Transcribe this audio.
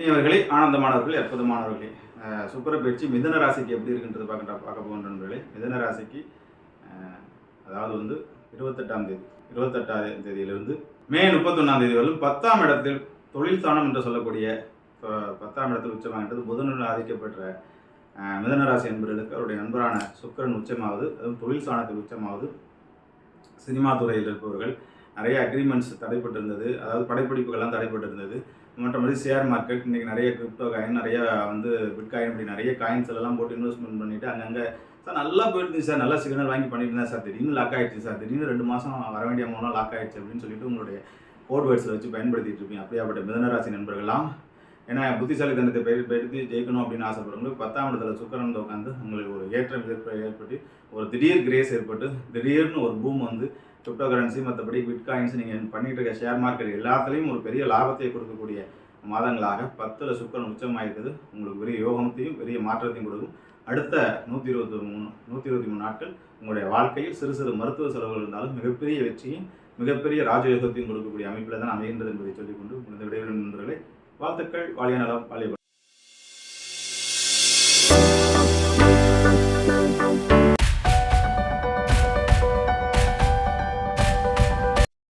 இனியவர்களே ஆனந்தமானவர்களே அற்புதமானவர்களே. அஹ், பயிற்சி மிதன ராசிக்கு எப்படி இருக்குன்றது பார்க்க பார்க்க போகின்ற நண்பர்களே. மிதன ராசிக்கு அதாவது வந்து இருபத்தெட்டாம் தேதி இருபத்தெட்டாம் தேதியிலிருந்து மே முப்பத்தொன்னாம் தேதி வரலும் பத்தாம் இடத்தில் தொழில் ஸ்தானம் என்று சொல்லக்கூடிய பத்தாம் இடத்தில் உச்சமாகின்றது புதனுடன் ஆதிக்கப்பெற்ற மிதனராசி மிதன ராசி என்பவர்களுக்கு அவருடைய நண்பரான சுக்கிரன் உச்சமாவது அதுவும் தொழில் ஸ்தானத்தில் உச்சமாவது சினிமா துறையில் இருப்பவர்கள் நிறைய அக்ரிமெண்ட்ஸ் தடைப்பட்டிருந்தது. அதாவது படைப்பிடிப்புகள்லாம் தடைப்பட்டிருந்தது. மற்றபடி ஷேர் மார்க்கெட் இன்றைக்கி நிறைய கிரிப்டோ காயின் நிறைய வந்து பிட்காயின் இப்படி நிறைய காயின்ஸ் எல்லாம் போட்டு இன்வெஸ்ட்மெண்ட் பண்ணிட்டு அங்கங்கே சார் நல்லா போயிட்டு சார் நல்லா சிக்னல் வாங்கி பண்ணிட்டு சார் திடீர்னு லாக் ஆகிடுச்சு சார் திடீர்னு ரெண்டு மாதம் வர வேண்டிய அமௌண்ட்லாம் லாக் ஆகிடுச்சு அப்படின்னு சொல்லிட்டு உங்களுடைய கோட் வேர்ட்ஸில் வச்சு பயன்படுத்திட்டு இருப்பீங்க. அப்படியாப்பட்ட மிதனராசி நண்பர்கள்லாம் ஏன்னா புத்திசாலித்தனத்தை பெற்று ஜெயிக்கணும் அப்படின்னு ஆசைப்படுறவங்களுக்கு பத்தாம் இடத்துல சுக்கரன் உட்காந்து உங்களுக்கு ஒரு ஏற்றம் ஏற்ப ஏற்பட்டு ஒரு திடீர் கிரேஸ் ஏற்பட்டு திடீர்னு ஒரு பூம் வந்து கிரிப்டோ கரன்சி மற்றபடி பிட்காயின்ஸ் நீங்கள் பண்ணிகிட்டு இருக்க ஷேர் மார்க்கெட் எல்லாத்துலேயும் ஒரு பெரிய லாபத்தை கொடுக்கக்கூடிய மாதங்களாக பத்தில் சுக்கரன் உச்சமாயிருக்குது. உங்களுக்கு பெரிய யோகத்தையும் பெரிய மாற்றத்தையும் கொடுக்கும். அடுத்த நூற்றி இருபத்தி மூணு நூற்றி இருபத்தி மூணு நாட்கள் உங்களுடைய வாழ்க்கையில் சிறு சிறு மருத்துவ செலவுகள் இருந்தாலும் மிகப்பெரிய வெற்றியும் மிகப்பெரிய ராஜயோகத்தையும் கொடுக்கக்கூடிய அமைப்பில் தான் அமைகின்றது என்பதை சொல்லிக்கொண்டு இந்த விடைவெளி நண்பர்களை. வாழ்த்துக்கள் வாழிய நலம் வாழிய